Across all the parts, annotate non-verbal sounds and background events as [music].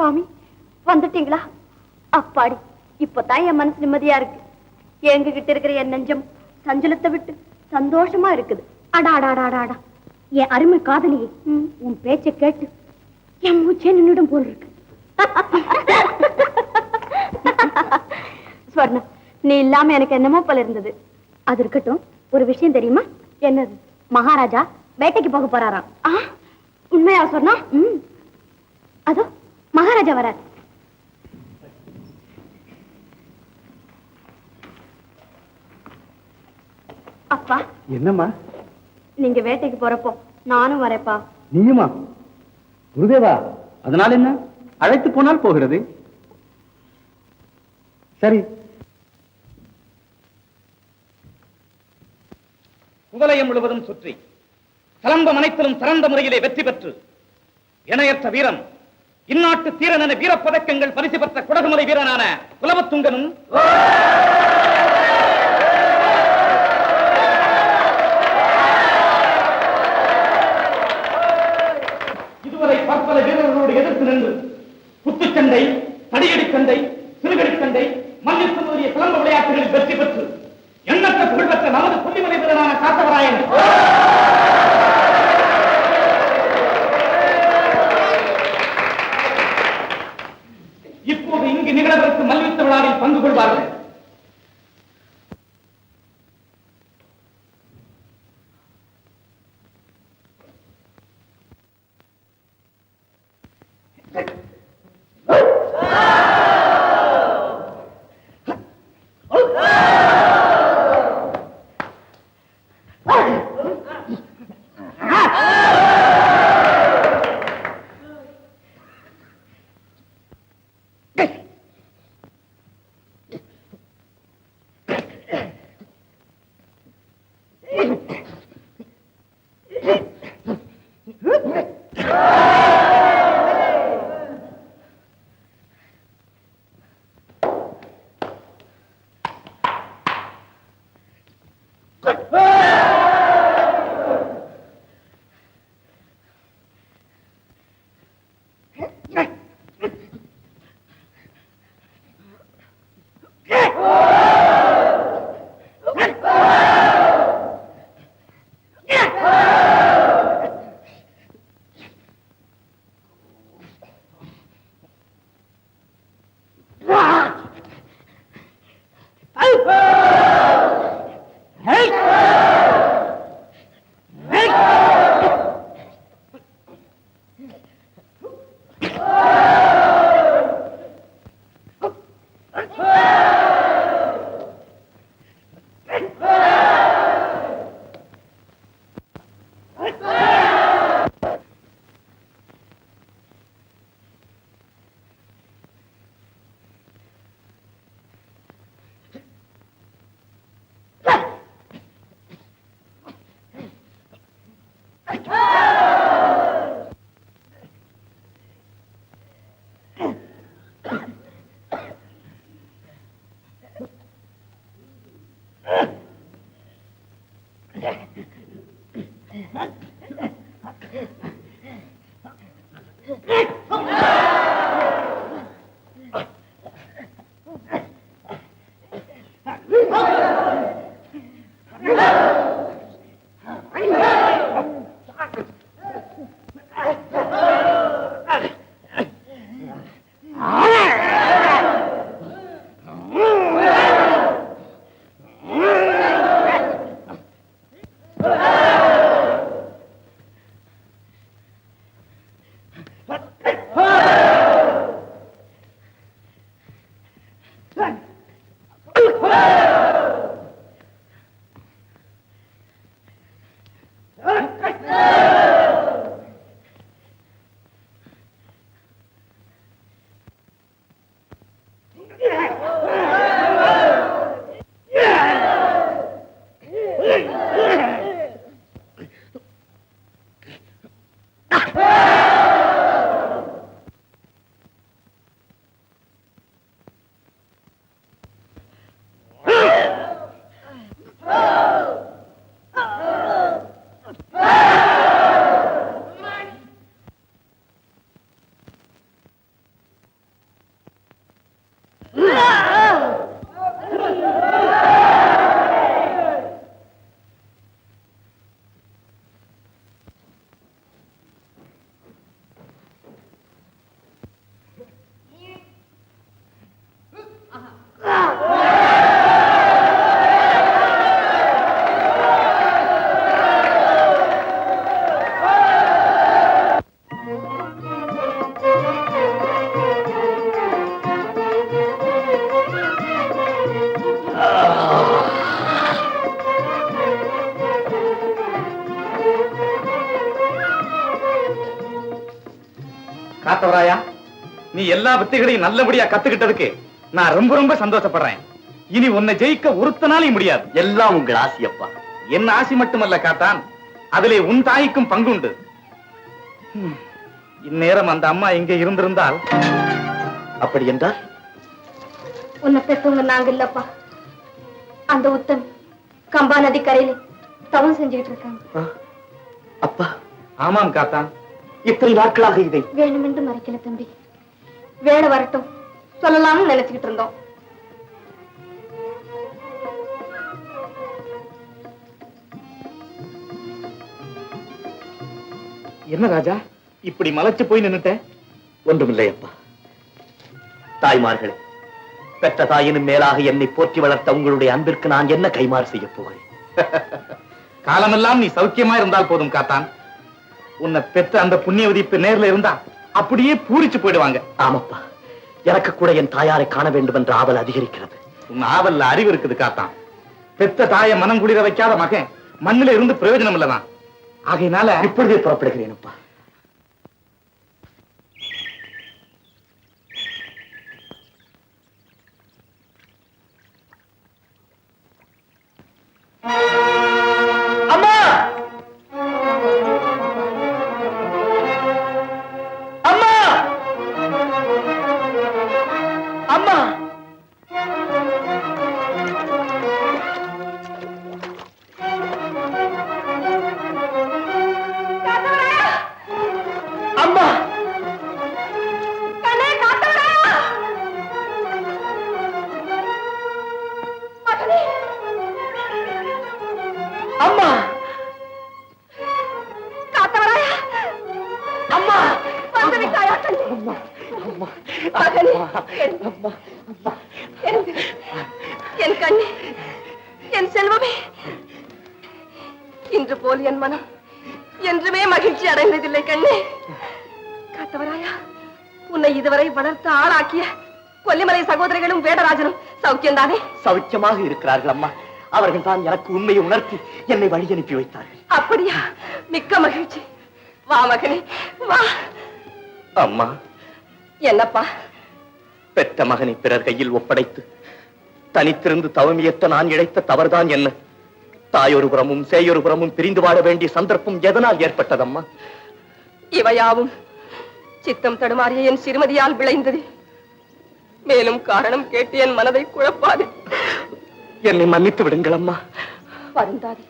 சுவாமி வந்துட்டீங்களா? அப்பாடி இப்பதான் என் மனசு நிம்மதியா இருக்கு. எங்க கிட்ட இருக்கிற என் நெஞ்சம் சஞ்சலத்தை விட்டு சந்தோஷமா இருக்குது. அடா அடா அடா, அடா அடா. என் அருமை காதலியே உன் பேச்சை கேட்டு என் மூச்சே நின்னுடும் போல் இருக்கு. ஸ்வர்ணா நீ இல்லாம எனக்கு என்னமோ போல இருந்தது. அது இருக்கட்டும் ஒரு விஷயம் தெரியுமா? என்னது? மகாராஜா வேட்டைக்கு போக போறாராம். உண்மையா சொன்னா அதோ மகாராஜா வரார். அப்பா என்னம்மா? நீங்க வேட்டைக்கு போறப்போ நானும் வரேப்பா நீயுமா? குருதேவா அதனால் என்ன? அழைத்து போனால் போகிறது. சரி. குவலயம் முழுவதும் சுற்றி கலம்பம் அனைத்திலும் சிறந்த முறையிலே வெற்றி பெற்று இணையற்ற வீரன் இந்நாட்டு தீரன் என வீரப்பதக்கங்கள் பரிசு பெற்ற குடகுமலை வீரனான குலவத்துங்கனும் இதுவரை பற்பல வீரர்களோடு எதிர்த்து நின்று குத்துச்சண்டை தடியடி சண்டை சிறுகடி சண்டை மல்யுத்தம் முதலிய சிலம்ப விளையாட்டுகளில் வெற்றி பெற்று எண்ணற்ற புகழ்பெற்ற நமது கொல்லிமலை வீரனான காத்தவராயன். இப்போது மல்யுத்த விழாவில் பங்கு கொள்வார்கள். காத்தவராயா நீ எல்லா வித்தைகளையும் நல்லபடியா கத்துக்கிட்டதுக்கு நான் ரொம்ப ரொம்ப சந்தோஷப்படுறேன். இனி உன்னை ஜெயிக்க ஒருத்தனாலையும் முடியாது. எல்லாம் உங்கள் ஆசியப்பா. என் ஆசி மட்டுமல்ல காத்தான் அதிலே உன் தாய்க்கும் பங்குண்டு. இந்நேரம் அந்த அம்மா இங்கே இருந்திருந்தால் அப்படி என்றால்? உன்னை பெற்றவங்க நாங்க இல்லப்பா. அந்த உத்தம் கம்பா நதி கரையில தவம் செஞ்சுக்கிட்டு இருக்காங்க. அப்பா ஆமாம் காத்தான். இத்தனை நாட்களாக இதை வேணுமென்று மறைக்கல தம்பி. வேலை வரட்டும். சொல்லலாம்னு நினைச்சுக்கிட்டு இருந்தோம். என்ன ராஜா இப்படி மலைச்சு போய் நின்னுட்ட? ஒன்றுமில்லை அப்பா தாய்மார்களே பெற்ற தாயினும் மேலாக என்னை போற்றி வளர்த்த உங்களுடைய அன்பிற்கு நான் என்ன கைமாறு செய்ய போகிறேன்? [laughs] காலமெல்லாம் நீ சௌக்கியமா இருந்தால் போதும் காத்தான். உன்னை பெற்ற அந்த புண்ணியவதி இப்ப நேர்ல இருந்தா அப்படியே பூரிச்சு போயிடுவாங்க. ஆமப்பா. எனக்கு கூட என் தாயாரை காண வேண்டும் என்ற ஆவல் அதிகரிக்கிறது. உன் ஆவல்ல அறிவு இருக்குது காத்தான். பெத்த தாய மனம் குளிர வைக்காத மகன் மண்ணுல இருந்து பிரயோஜனம் இல்லதான் ஆகையினால இப்பொழுதே புறப்படுகிறேன் இன்று போல் என் மனம் என்றுமே மகிழ்ச்சி அடைந்ததில்லை கண்ணே. காத்தவராயா உன்னை இதுவரை வளர்த்து ஆளாக்கிய கொல்லிமலை சகோதரிகளும் வேடராஜனும் சௌக்கியம்தானே? சௌக்கியமாக இருக்கிறார்கள் அம்மா. அவர்கள் தான் எனக்கு உண்மையை உணர்த்தி என்னை வழி அனுப்பி வைத்தார்கள். அப்படியா? மிக்க மகிழ்ச்சி. வா மகனே வா. அம்மா. என்னப்பா? பெற்ற மகனை பிறர் கையில் ஒப்படைத்து தனித்திருந்து தவமியற்ற நான் இழைத்த தவறுதான் என்ன? தாயொரு புறமும் சேயொரு புறமும் பிரிந்து வாழ வேண்டிய சந்தர்ப்பம் எதனால் ஏற்பட்டதம்மா? இவையாவும் சித்தம் தடுமாறிய என் சிறுமதியால் விளைந்தது. மேலும் காரணம் கேட்டு என் மனதை குழப்பாது. என்னை மன்னித்து விடுங்கள் அம்மா வருந்தாதே.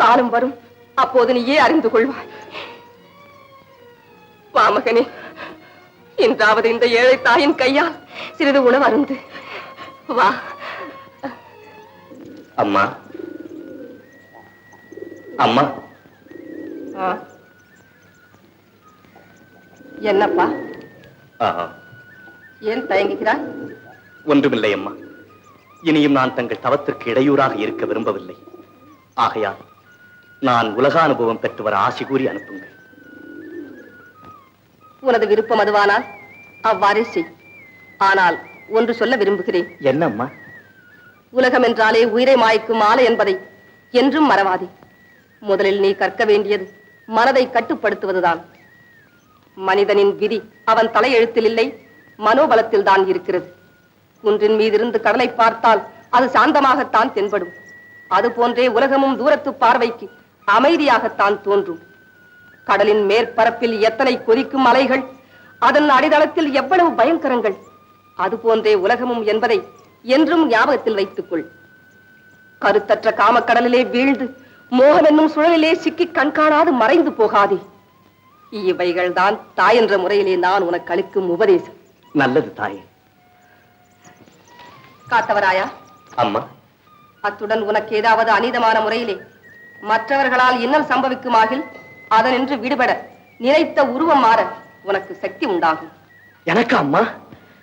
காலம் வரும் அப்போது நீயே அறிந்து கொள்வாய். வா மகனே இன்றாவது இந்த ஏழை தாயின் கையால் சிறிது உணவு அருந்து வா. அம்மா அம்மா. என்னப்பா? ஏன் தயங்குகிறாய்? ஒன்றுமில்லை அம்மா. இனியும் நான் தங்கள் தவத்திற்கு இடையூறாக இருக்க விரும்பவில்லை. ஆகையால் நான் உலகானுபவம் பெற்று வர ஆசி கூறி அனுப்புங்கள். உனது விருப்பம் அதுவானால் அவ்வாறே செய். ஆனால் ஒன்று சொல்ல விரும்புகிறேன். என்ன அம்மா உலகம் என்றாலே உயிரை மாய்க்கும் ஆலை என்பதை என்றும் மறவாதே. முதலில் நீ கற்க வேண்டியது மனதை கட்டுப்படுத்துவதுதான். மனிதனின் விதி அவன் தலையெழுத்தில் இல்லை மனோபலத்தில் தான் இருக்கிறது. குன்றின் மீதிருந்து கடலை பார்த்தால் அது சாந்தமாகத்தான் தென்படும். அது போன்றே உலகமும் தூரத்து பார்வைக்கு அமைதியாகத்தான் தோன்றும். கடலின் மேற்பரப்பில் எத்தனை கொதிக்கும் அலைகள் அதன் அடித்தளத்தில் எவ்வளவு பயங்கரங்கள் அது போன்றே உலகமும் என்பதை என்றும் ஞாபகத்தில் வைத்துக்கொள். கருத்தற்ற காமக்கடலிலே வீழ்ந்து மோகம் என்னும் சுழலிலே சிக்கி கண்காணாது மறைந்து போகாதே. இவைகள் தான் தாய் என்ற முறையிலே நான் உனக்கு அளிக்கும் உபதேசம். நல்லது தாயே. காத்தவராயா? அம்மா. அத்துடன் உனக்கு ஏதாவது அநீதமான முறையிலே மற்றவர்களால் இன்னல் சம்பவிக்குமாகில் அதனின்று விடுபட நினைத்த உருவம் மாற உனக்கு சக்தி உண்டாகும். எனக்கு அம்மா?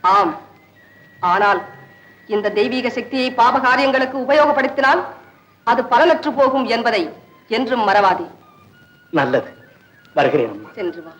ஆம். ஆனால் இந்த தெய்வீக சக்தியை பாபகாரியங்களுக்கு உபயோகப்படுத்தினால் அது பலனற்று போகும் என்பதை என்றும் மறவாதே. நல்லது. வருகிறேன் சென்று வா.